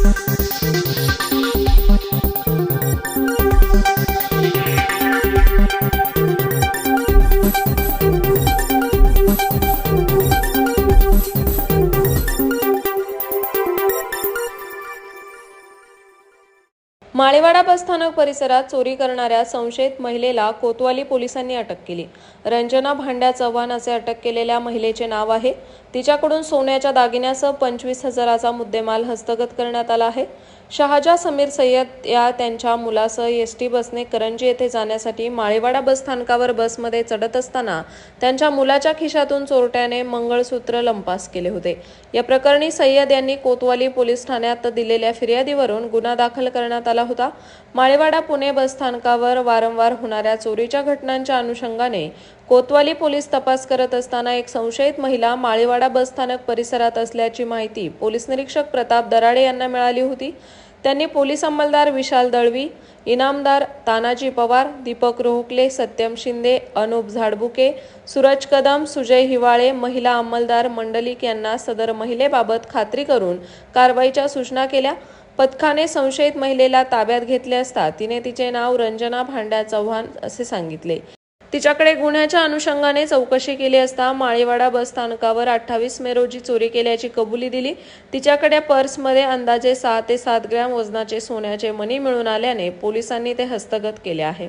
Thank you. माळेवाडा बसस्थानक परिसरात चोरी करणाऱ्या संशयित महिलेला कोतवाली पोलिसांनी अटक केली. रंजना भांड्या चव्हाण असे अटक केलेल्या महिलेचे नाव आहे. तिच्याकडून सोन्याच्या दागिन्यासह पंचवीस हजाराचा मुद्देमाल हस्तगत करण्यात आला आहे. शहाजा समीर सय्यद या त्यांच्या मुलासह एस टी बसने करंजी येथे जाण्यासाठी माळेवाडा बस स्थानकावर बसमध्ये चढत असताना त्यांच्या मुलाच्या खिशातून चोरट्याने मंगळसूत्र लंपास केले होते. या प्रकरणी सय्यद यांनी कोतवाली पोलीस ठाण्यात दिलेल्या फिर्यादीवरून गुन्हा दाखल करण्यात आला होता. माळेवाडा पुणे बस स्थानकावर वारंवार होणाऱ्या चोरीच्या घटनांच्या अनुषंगाने कोतवाली पोलीस तपास करत असताना एक संशयित महिला माळेवाडा बस स्थानक परिसरात असल्याची माहिती पोलीस निरीक्षक प्रताप दराडे यांना मिळाली होती. त्यांनी पोलीस अंमलदार विशाल दळवी इनामदार तानाजी पवार दीपक रोहकले सत्यम शिंदे अनुप झाडबुके सूरज कदम सुजय हिवाळे महिला अंमलदार मंडलिक यांना सदर महिलेबाबत खात्री करून कारवाईच्या सूचना केल्या. पथकाने संशयित महिलेला ताब्यात घेतले असता तिने तिचे नाव रंजना भांड्या चव्हाण असे सांगितले. तिच्याकडे गुन्ह्याच्या अनुषंगाने चौकशी केली असता माळेवाडा बस स्थानकावर अठ्ठावीस मे रोजी चोरी केल्याची कबुली दिली. तिच्याकडे पर्समध्ये अंदाजे सहा ते सात ग्रॅम वजनाचे सोन्याचे मणी मिळून आल्याने पोलिसांनी ते हस्तगत केले आहे.